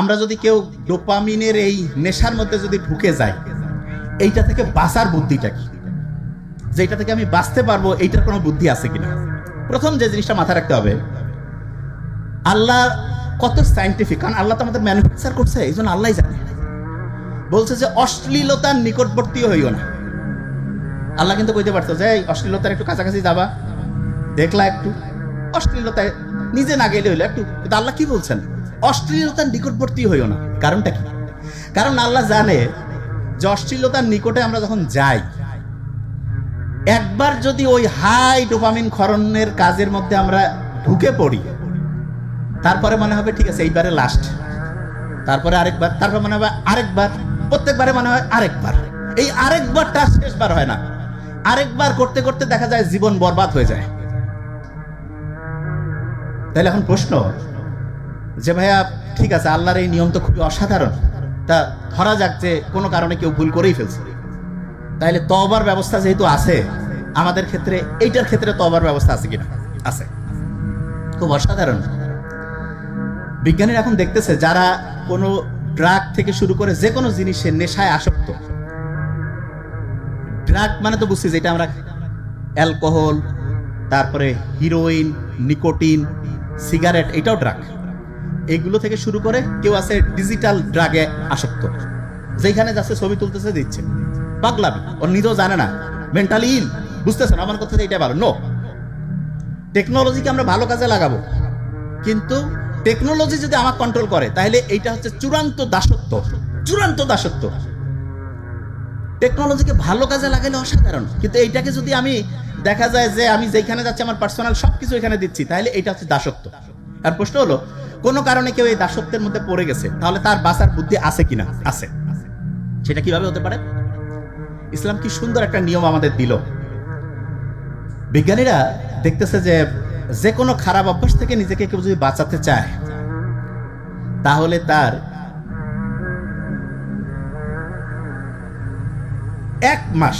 আমরা যদি কেউ ডোপামিনের এই নেশার মধ্যে যদি ঢুকে যাই, এইটা থেকে বাঁচার বুদ্ধিটা কি? যেটা থেকে আমি বাঁচতে পারব, এইটার কোনো বুদ্ধি আছে কিনা? প্রথম যে জিনিসটা মাথায় রাখতে হবে, আল্লাহ কত সাইন্টিফিক কারণ আল্লাহ তো আমাদের ম্যানুফ্যাকচার করছে, এই জন্য আল্লাহ জানে। বলছে যে, অশ্লীলতার নিকটবর্তী হইও না। আল্লাহ কিন্তু কইতে পারতো যে অশ্লীলতার একটু কাছাকাছি যাবা, দেখলা একটু। অশ্লীলতায় নিজে না গেলে হইল একটু আল্লাহ কি বলছেন? অশ্লীলতার নিকটবর্তী হইও না। কারণটা কি? কারণ আল্লাহ জানে যে অশ্লীলতার নিকটে আমরা যখন যাই, একবার যদি ওই হাই ডোপামিন ক্ষরণের কাজের মধ্যে আমরা ঢুকে পড়ি, তারপরে মনে হবে, ঠিক আছে, এইবারে লাস্ট তারপরে আরেকবার, তারপর মনে হবে, আরেকবার। প্রত্যেকবারে মনে হয়, আরেকবার। এই আরেকবারটা শেষবার হয় না। আরেকবার করতে করতে দেখা যায় জীবন বরবাদ হয়ে যায়। তাহলে এখন প্রশ্ন যে ভাইয়া, ঠিক আছে, আল্লাহর এই নিয়ম তো খুবই অসাধারণ। তা ধরা যাক যে কোনো কারণে কেউ ভুল করেই ফেলছে। তাইলে তবার ব্যবস্থা যেহেতু আছে, আমাদের ক্ষেত্রে, এইটার ক্ষেত্রে তবার ব্যবস্থা আছে কিনা? আছে। খুব অসাধারণ। বিজ্ঞানীরা এখন দেখতেছে, যারা কোনো ড্রাগ থেকে শুরু করে যে কোনো জিনিসের নেশায় আসক্ত, ড্রাগ মানে তো বুঝছি যেটা আমরা অ্যালকোহল, তারপরে হিরোইন, নিকোটিন, সিগারেট, এটাও ড্রাগ। এগুলো থেকে শুরু করে কেউ আছে ডিজিটাল ড্রাগে আসক্ত। যেখানে যাচ্ছে ছবি তুলতেছে, দিচ্ছে। পাগলামি। ওর নিজেও জানে না। মেন্টালি ইল বুঝতেছেন? আমার কথা এটা ভালো। নো টেকনোলজিকে আমরা ভালো কাজে লাগাবো। কিন্তু টেকনোলজি যদি আমার কন্ট্রোল করে, তাহলে এইটা হচ্ছে চূড়ান্ত দাসত্ব। চূড়ান্ত দাসত্ব। টেকনোলজিকে ভালো কাজে লাগালে অসাধারণ। কিন্তু এইটাকে যদি আমি দেখা যায় যে আমি যেখানে যাচ্ছি, আমার পার্সোনাল সবকিছু এখানে দিচ্ছি, তাহলে এটা হচ্ছে দাসত্ব। আর প্রশ্ন হলো কোনো কারণে কেউ এই দাসত্বের মধ্যে পড়ে গেছে, তাহলে তার বাঁচার বুদ্ধি আছে কিনা? আছে। সেটা কীভাবে হতে পারে? ইসলাম কি সুন্দর একটা নিয়ম আমাদের দিল? বিজ্ঞানীরা দেখতেছে যে যে কোনো খারাপ অভ্যাস থেকে নিজেকে কেউ যদি বাঁচাতে চায়, তাহলে তার এক মাস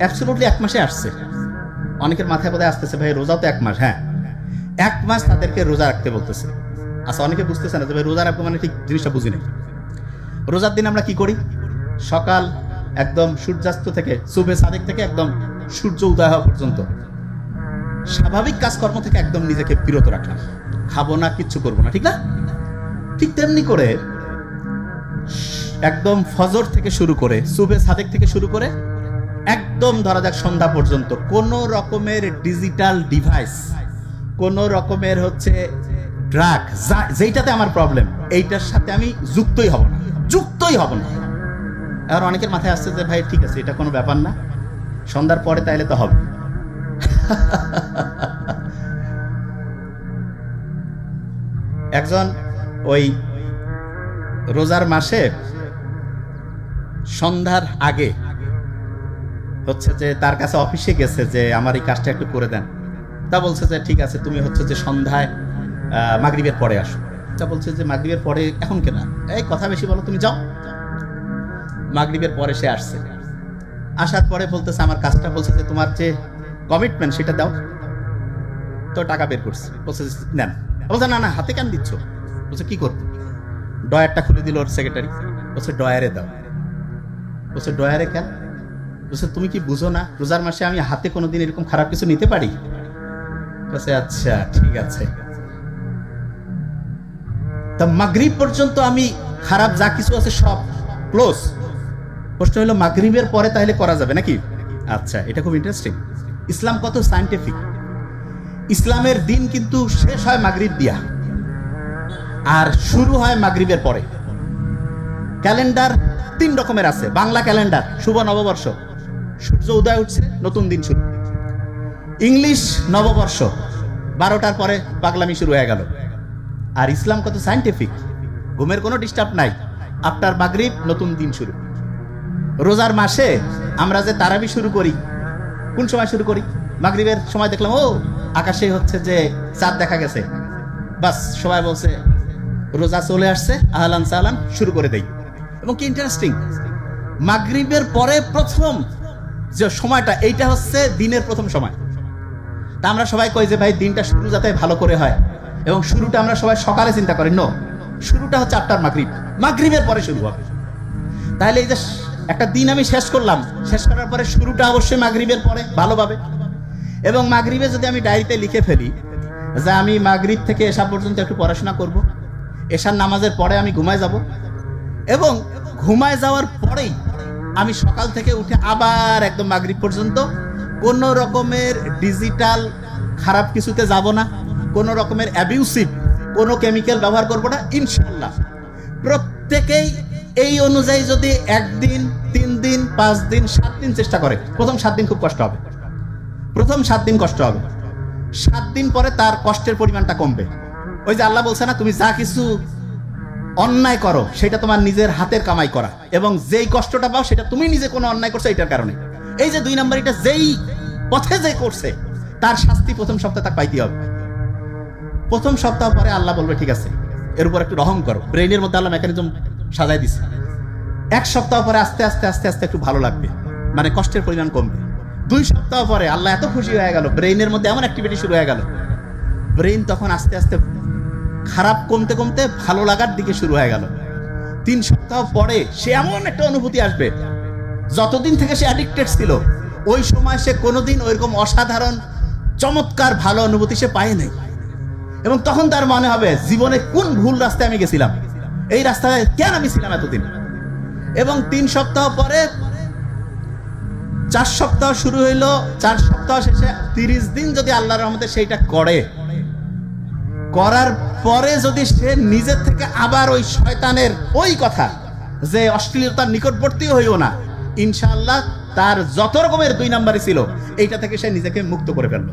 অ্যাবসলুটলি এক মাসে আসছে। অনেকের মাথায় বোধহয় আসতেছে, ভাই, রোজাও তো এক মাস হ্যাঁ। এক মাস তাদেরকে রোজা রাখতে বলতেছে। আচ্ছা অনেকে বুঝতেছে না ভাই রোজা রাখব মানে ঠিক জিনিসটা বুঝি নাই রোজার দিন আমরা কি করি? সকাল একদম সূর্যাস্ত থেকে সুবে সাদেক থেকে একদম সূর্য উদয় হওয়া পর্যন্ত স্বাভাবিক কাজকর্ম থেকে একদম নিজেকে বিরত রাখলাম খাব না, কিচ্ছু করব না, ঠিক না? ঠিক তেমনি করে একদম ফজর থেকে শুরু করে সুবে সাদেক থেকে শুরু করে একদম ধরা যাক সন্ধ্যা পর্যন্ত কোন রকমের ডিজিটাল ডিভাইস কোন রকমের হচ্ছে ড্রাগ যেইটাতে আমার প্রবলেম এইটার সাথে আমি যুক্তই হব না। যুক্তই হব না। আর অনেকের মাথায় আসছে যে, ভাই, ঠিক আছে, এটা কোনো ব্যাপার না। সন্ধ্যার পরে তাইলে তো হবে। একজন ওই রোজার মাসে সন্ধ্যার আগে হচ্ছে যে, তার কাছে অফিসে গেছে যে, আমার এই কাজটা একটু করে দেন। তা বলছে যে, ঠিক আছে, তুমি হচ্ছে যে সন্ধ্যায় মাগরিবের পরে আসো। তা বলছে যে, মাগরিবের পরে এখন কেনা? এই, কথা বেশি বলো, তুমি যাও। মাগরিবের পরে সে আসছে। আসার পরে বলতেছে, আমার কাজটা বলছে যে, তোমার যে কমিটমেন্ট সেটা দাও। তো টাকা বের করছে। বলছে নেন। বলছে, না না, হাতে কেন দিচ্ছ? বলছে, কি করব? ডয়ারটা খুলে দিল ওর সেক্রেটারি বলছে ডয়ারে দাও। বলছে ডয়ারে কেন? বলছে, তুমি কি বুঝো না, রোজার মাসে আমি হাতে কোনোদিন এরকম খারাপ কিছু নিতে পারি? বলছে আচ্ছা ঠিক আছে। তা মাগরিব পর্যন্ত আমি খারাপ যা কিছু আছে সব ক্লোজ প্রশ্ন হলো, মাগরিবের পরে তাহলে করা যাবে নাকি? আচ্ছা এটা খুব ইন্টারেস্টিং ইসলাম কত সায়েন্টিফিক ইসলামের দিন কিন্তু শেষ হয় মাগরিব দিয়া, আর শুরু হয় মাগরিবের পরে। ক্যালেন্ডার তিন রকমের আছে, বাংলা ক্যালেন্ডার, শুভ নববর্ষ। সূর্য উদয় উঠছে নতুন দিন শুরু। ইংলিশ নববর্ষ। বারোটার পরে পাগলামি শুরু হয়ে গেল। আর ইসলাম কত সায়েন্টিফিক ঘুমের কোনো ডিস্টার্ব নাই। আফটার মাগরিব, নতুন দিন শুরু। রোজার মাসে আমরা যে তারাবি শুরু করি, কোন সময় শুরু করি? মাগরিবের সময় দেখলাম, ও, আকাশে হচ্ছে যে চাঁদ দেখা গেছে। বাস, সবাই বলছে, রোজা চলে আসছে, আহলান সাহলান, শুরু করে দেই। এবং কি ইন্টারেস্টিং মাগরিবের পরে প্রথম যে সময়টা, এইটা হচ্ছে দিনের প্রথম সময়। তা আমরা সবাই কই যে, ভাই, দিনটা শুরু যাতে ভালো করে হয়। এবং শুরুটা আমরা সবাই সকালে চিন্তা করি, নো, শুরুটা হচ্ছে আটটার মাগরিব। মাগরিবের পরে শুরু হবে। তাহলে এই যে একটা দিন আমি শেষ করলাম, শেষ করার পরে শুরুটা অবশ্যই মাগরিবের পরে, ভালোভাবে। এবং মাগরিবে যদি আমি ডায়েরিতে লিখে ফেলি যে, আমি মাগরিব থেকে এসা পর্যন্ত একটু পড়াশোনা করব, এশার নামাজের পরে আমি ঘুমায় যাব। এবং ঘুমায় যাওয়ার পরেই আমি সকাল থেকে উঠে আবার একদম মাগরিব পর্যন্ত কোনো রকমের ডিজিটাল খারাপ কিছুতে যাব না, কোনো রকমের অ্যাবিউসিভ কোনো কেমিক্যাল ব্যবহার করব না ইনশাল্লাহ প্রত্যেকেই এই অনুযায়ী যদি একদিন, তিন দিন, পাঁচ দিন, সাত দিন চেষ্টা করে, প্রথম সাত দিন খুব কষ্ট হবে। প্রথম সাত দিন কষ্ট হবে। সাত দিন পরে তার কষ্টের পরিমাণটা কমবে। ওই যে আল্লাহ বলছে না, তুমি যা কিছু অন্যায় করো, সেটা তোমার নিজের হাতের কামাই করা। এবং যেই কষ্টটা পাও, সেটা তুমি নিজে কোনো অন্যায় করছ, এটার কারণে। এই যে দুই নাম্বার, এটা যেই পথে যে করছে, তার শাস্তি প্রথম সপ্তাহে তাকে পাইতে হবে। প্রথম সপ্তাহ পরে আল্লাহ বলবে, ঠিক আছে, এর উপর একটু রহম করো। ব্রেইনের মধ্যে আল্লাহ মেকানিজম সাজাই দিছে। এক সপ্তাহ পরে আস্তে আস্তে আস্তে আস্তে একটু ভালো লাগবে মানে কষ্টের পরিমাণ কমবে। দুই সপ্তাহ পরে আল্লাহ এত খুশি হয়ে গেল, ব্রেইনের মধ্যে এমন অ্যাক্টিভিটি শুরু হয়ে গেল। ব্রেইন তখন আস্তে আস্তে খারাপ কমতে কমতে ভালো লাগার দিকে শুরু হয়ে গেল। তিন সপ্তাহ পরে সে এমন একটা অনুভূতি আসবে, যতদিন থেকে সে অ্যাডিক্টেড ছিল ওই সময় সে কোনোদিন ওইরকম অসাধারণ, চমৎকার, ভালো অনুভূতি সে পায় নাই। এবং তখন তার মনে হবে, জীবনে কোন ভুল রাস্তায় আমি গেছিলাম? এই রাস্তায় কেন আমি ছিলাম এতদিন? এবং তিন সপ্তাহ পরে, চার সপ্তাহ শুরু হইল, চার সপ্তাহ শেষে তিরিশ দিন যদি আল্লাহর রহমতে সেইটা করে, করার পরে যদি সে নিজের থেকে আবার ওই শয়তানের ওই কথা, যে অশ্লীলতার নিকটবর্তী হইও না, ইনশাআল্লাহ তার যত রকমের দুই নাম্বারই ছিল এইটা থেকে সে নিজেকে মুক্ত করে ফেলল।